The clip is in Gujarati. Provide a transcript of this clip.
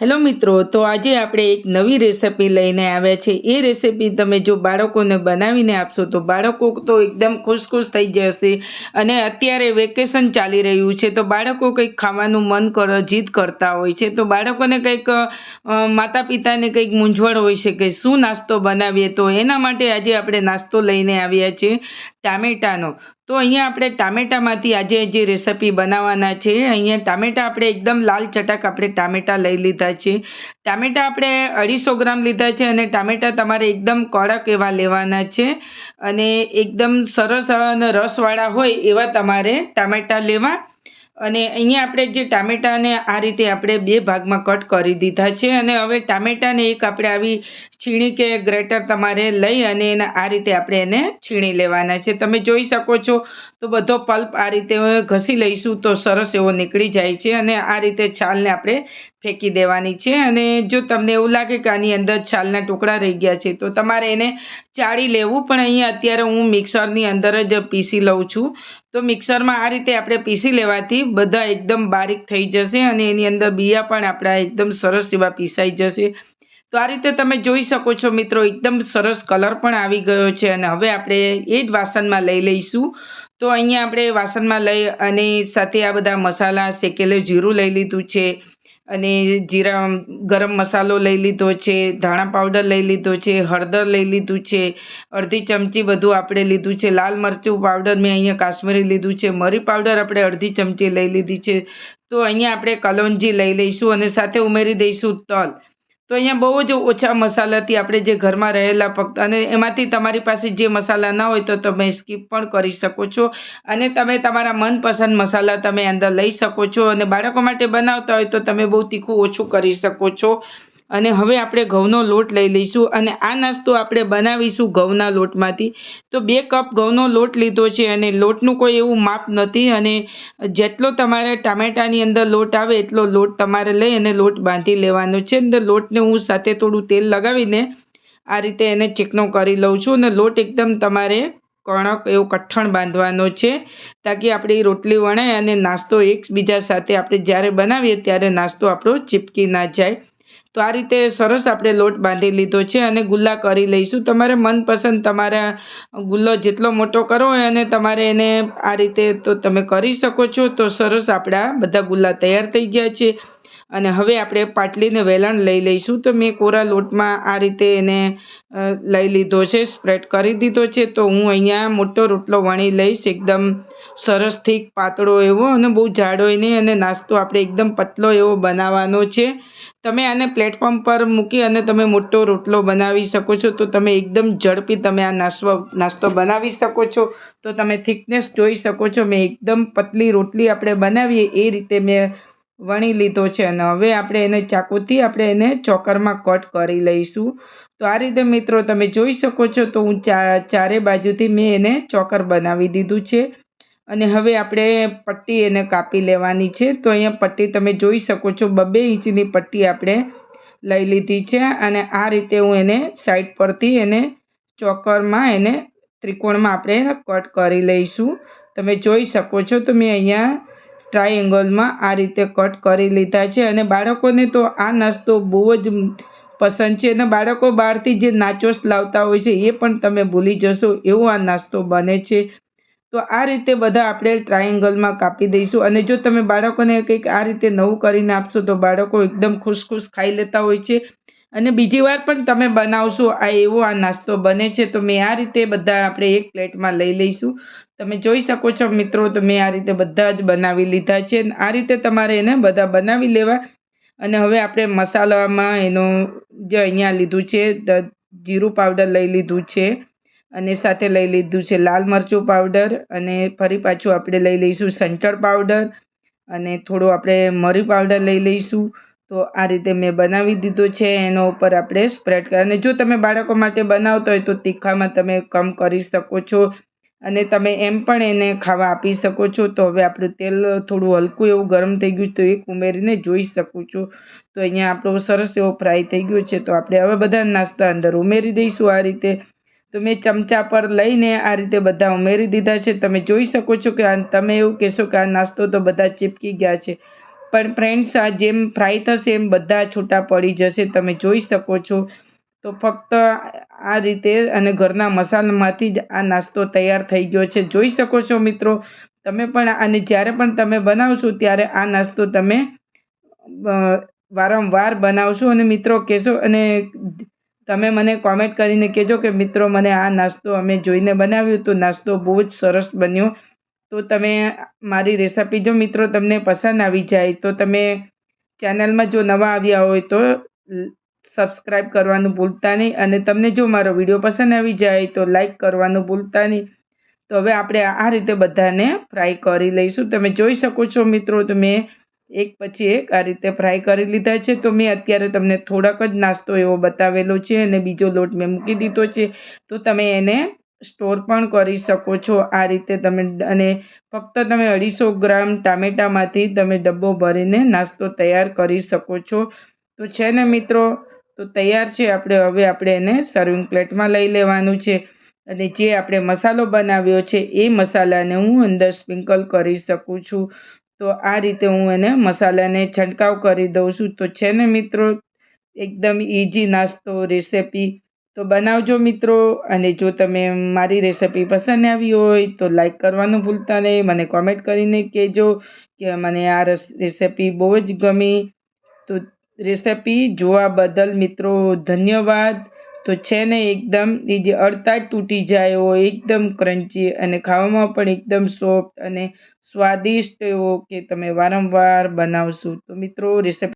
હેલો મિત્રો, તો આજે આપણે એક નવી રેસિપી લઈને આવ્યા છે એ રેસિપી તમે જો બાળકોને બનાવીને આપશો, તો બાળકો તો એકદમ ખુશ ખુશ થઈ જશે અને અત્યારે વેકેશન ચાલી રહ્યું છે, તો બાળકો કંઈક ખાવાનું મન કર, જીદ કરતા હોય છે. તો બાળકોને કંઈક માતા પિતાને કંઈક મૂંઝવણ હોય છે કે શું નાસ્તો બનાવીએ, તો એના માટે આજે આપણે નાસ્તો લઈને આવ્યા છીએ ટામેટાનો. તો અહીંયા આપણે ટામેટામાંથી આજે જે રેસિપી બનાવવાના છે, અહીંયા ટામેટા આપણે એકદમ લાલ ચટાક આપણે ટામેટા લઈ લીધા છે. ટામેટા આપણે અઢીસો ગ્રામ લીધા છે અને ટામેટા તમારે એકદમ કડક એવા લેવાના છે અને એકદમ સરસ અને રસવાળા હોય એવા તમારે ટામેટા લેવા. અને અહીંયા આપણે જે ટામેટાને આ રીતે આપણે બે ભાગમાં કટ કરી દીધા છે અને હવે ટામેટાને એક આપણે આવી છીણી કે ગ્રેટર તમારે લઈ અને એને આ રીતે આપણે એને છીણી લેવાના છે. તમે જોઈ શકો છો, તો બધો પલ્પ આ રીતે ઘસી લઈશું તો સરસ એવો નીકળી જાય છે અને આ રીતે છાલને આપણે ફેંકી દેવાની છે. અને જો તમને એવું લાગે કે આની અંદર છાલના ટુકડા રહી ગયા છે, તો તમારે એને ચાળી લેવું. પણ અહીંયા અત્યારે હું મિક્સરની અંદર જ પીસી લઉં છું. તો મિક્સરમાં આ રીતે આપણે પીસી લેવાથી બધા એકદમ બારીક થઈ જશે અને એની અંદર બિયા પણ આપણા એકદમ સરસ એવા પીસાઈ જશે. તો આ રીતે તમે જોઈ શકો છો મિત્રો, એકદમ સરસ કલર પણ આવી ગયો છે અને હવે આપણે એ જ વાસણમાં લઈ લઈશું. તો અહીંયા આપણે વાસણમાં લઈ અને સાથે આ બધા મસાલા શેકેલું જીરું લઈ લીધું છે અને જીરા, ગરમ મસાલો લઈ લીધો છે, ધાણા પાવડર લઈ લીધો છે, હળદર લઈ લીધું છે, અડધી ચમચી બધું આપણે લીધું છે, લાલ મરચું પાવડર મેં અહીંયા કાશ્મીરી લીધું છે, મરી પાવડર આપણે અડધી ચમચી લઈ લીધી છે. તો અહીંયા આપણે કલોંજી લઈ લઈશું અને સાથે ઉમેરી દઈશું તલ. તો અહીંયા બહુ જ ઓછા મસાલાથી આપણે જે ઘરમાં રહેલા ફક્ત અને એમાંથી તમારી પાસે જે મસાલા ના હોય તો તમે સ્કીપ પણ કરી શકો છો. અને તમે તમારા મનપસંદ મસાલા તમે અંદર લઈ શકો છો. અને બાળકો માટે બનાવતા હોય તો તમે બહુ તીખું ઓછું કરી શકો છો. અને હવે આપણે ઘઉંનો લોટ લઈ લઈશું અને આ નાસ્તો આપણે બનાવીશું ઘઉંના લોટમાંથી. તો બે કપ ઘઉંનો લોટ લીધો છે અને લોટનું કોઈ એવું માપ નથી અને જેટલો તમારે ટામેટાની અંદર લોટ આવે એટલો લોટ તમારે લઈ અને લોટ બાંધી લેવાનો છે. અંદર લોટને હું સાથે થોડું તેલ લગાવીને આ રીતે એને ચીકણો કરી લઉં છું અને લોટ એકદમ તમારે કણક એવો કઠણ બાંધવાનો છે તાકી આપણી રોટલી વણાય અને નાસ્તો એકબીજા સાથે આપણે જ્યારે બનાવીએ ત્યારે નાસ્તો આપણો ચીપકી ના જાય. તો આ રીતે સરસ આપણે લોટ બાંધી લીધો છે અને ગુલ્લા કરી લઈશું. તમારે મનપસંદ તમારા ગુલ્લો જેટલો મોટો કરો અને તમારે એને આ રીતે તો તમે કરી શકો છો. તો સરસ આપણા બધા ગુલ્લા તૈયાર થઈ ગયા છે. અને હવે આપણે પાટલીને વેલણ લઈ લઈશું. તો મેં કોરા લોટમાં આ રીતે એને લઈ લીધો છે, સ્પ્રેડ કરી દીધો છે. તો હું અહીંયા મોટો રોટલો વણી લઈશ. એકદમ સરસ થીક પાતળો એવો અને બહુ જાડોય નહીં અને નાસ્તો આપણે એકદમ પતલો એવો બનાવવાનો છે. તમે આને પ્લેટફોર્મ પર મૂકી અને તમે મોટો રોટલો બનાવી શકો છો. તો તમે એકદમ ઝડપી તમે આ નાસ્તો નાસ્તો બનાવી શકો છો. તો તમે થિકનેસ જોઈ શકો છો. મેં એકદમ પતલી રોટલી આપણે બનાવીએ એ રીતે મેં વણી લીધો છે. અને હવે આપણે એને ચાકુથી આપણે એને ચોકરમાં કટ કરી લઈશું. તો આ રીતે મિત્રો તમે જોઈ શકો છો. તો હું ચા, ચારે બાજુથી મેં એને ચોકર બનાવી દીધું છે. અને હવે આપણે પટ્ટી એને કાપી લેવાની છે. તો અહીંયા પટ્ટી તમે જોઈ શકો છો, બબે ઇંચની પટ્ટી આપણે લઈ લીધી છે અને આ રીતે હું એને સાઈડ પરથી એને ચોકરમાં એને ત્રિકોણમાં આપણે કટ કરી લઈશું. તમે જોઈ શકો છો, તો મેં અહીંયા ટ્રાયેંગલમાં આ રીતે કટ કરી લીધા છે અને બાળકોને તો આ નાસ્તો બહુ જ પસંદ છે અને બાળકો બહારથી જે નાચોસ લાવતા હોય છે એ પણ તમે ભૂલી જશો, એવો આ નાસ્તો બને છે. તો આ રીતે બધા આપણે ટ્રાયેંગલમાં કાપી દઈશું. અને જો તમે બાળકોને કંઈક આ રીતે નવું કરીને આપશો, તો બાળકો એકદમ ખુશ ખુશ ખાઈ લેતા હોય છે. અને બીજી વાર પણ તમે બનાવશો, આ એવો આ નાસ્તો બને છે, તો મેં આ રીતે બધા આપણે એક પ્લેટમાં લઈ લઈશું. તમે જોઈ શકો છો મિત્રો, તો મેં આ રીતે બધા જ બનાવી લીધા છે. આ રીતે તમારે એને બધા બનાવી લેવા. અને હવે આપણે મસાલામાં એનું જે અહીંયા લીધું છે જીરું પાવડર લઈ લીધું છે. અને સાથે લઈ લીધું છે લાલ મરચું પાવડર અને ફરી પાછું આપણે લઈ લઈશું સંચળ પાવડર અને થોડું આપણે મરી પાવડર લઈ લઈશું. તો આ રીતે મેં બનાવી દીધો છે, એનો ઉપર આપણે સ્પ્રેડ કરી અને જો તમે બાળકો માટે બનાવતા હોય તો તીખામાં તમે કમ કરી શકો છો અને તમે એમ પણ એને ખાવા આપી શકો છો. તો હવે આપણું તેલ થોડું હલકું એવું ગરમ થઈ ગયું તો એક ઉમેરીને જોઈ શકું છું. તો અહીંયા આપણો સરસ એવો ફ્રાય થઈ ગયો છે. તો આપણે હવે બધા નાસ્તા અંદર ઉમેરી દઈશું આ રીતે. તો મેં ચમચા પર લઈને આ રીતે બધા ઉમેરી દીધા છે. તમે જોઈ શકો છો કે તમે એવું કહેશો કે આ નાસ્તો તો બધા ચીપકી ગયા છે. પણ ફ્રેન્ડ્સ આ જેમ ફ્રાય થશે એમ બધા છૂટા પડી જશે. તમે જોઈ શકો છો. તો ફક્ત આ રીતે અને ઘરના મસાલામાંથી જ આ નાસ્તો તૈયાર થઈ ગયો છે. જોઈ શકો છો મિત્રો, તમે પણ આને જ્યારે પણ તમે બનાવશો ત્યારે આ નાસ્તો તમે વારંવાર બનાવશો. અને મિત્રો, કહેશો અને તમે મને કોમેન્ટ કરીને કહેજો કે, મિત્રો, મને આ નાસ્તો અમે જોઈને બનાવ્યું તો નાસ્તો બહુ જ સરસ બન્યો. તો તમે મારી રેસિપી જો મિત્રો તમને પસંદ આવી જાય, તો તમે ચેનલમાં જો નવા આવ્યા હોય તો સબસ્ક્રાઈબ કરવાનું ભૂલતા નહીં. અને તમને જો મારો વીડિયો પસંદ આવી જાય, તો લાઈક કરવાનું ભૂલતા નહીં. તો હવે આપણે આ રીતે બધાને ફ્રાય કરી લઈશું. તમે જોઈ શકો છો મિત્રો, તો મેં એક પછી એક આ રીતે ફ્રાય કરી લીધા છે. તો મેં અત્યારે તમને થોડાક જ નાસ્તો એવો બતાવેલો છે અને બીજો લોટ મેં મૂકી દીધો છે. તો તમે એને સ્ટોર પણ કરી શકો છો આ રીતે તમે અને ફક્ત તમે અઢીસો ગ્રામ ટામેટામાંથી તમે ડબ્બો ભરીને નાસ્તો તૈયાર કરી શકો છો. તો છે ને મિત્રો, તો તૈયાર છે. આપણે હવે આપણે એને સર્વિંગ પ્લેટમાં લઈ લેવાનું છે અને જે આપણે મસાલો બનાવ્યો છે એ મસાલાને હું અંદર સ્પ્રિંકલ કરી શકું છું. તો આ રીતે હું એને મસાલાને છંટકાવ કરી દઉં છું. તો છે ને મિત્રો, એકદમ ઇઝી નાસ્તો રેસિપી. તો બનાવજો મિત્રો, અને જો તમે મારી રેસિપી પસંદ આવી હોય તો લાઈક કરવાનું ભૂલતા નહીં. મને કોમેન્ટ કરીને કહેજો કે મને આ રેસિપી બહુ જ ગમી. તો રેસિપી જોવા બદલ મિત્રો, ધન્યવાદ. તો છે ને એકદમ એ જે અડતા તૂટી જાય એવો એકદમ ક્રન્ચી અને ખાવામાં પણ એકદમ સોફ્ટ અને સ્વાદિષ્ટ એવો કે તમે વારંવાર બનાવશો. તો મિત્રો રેસિપી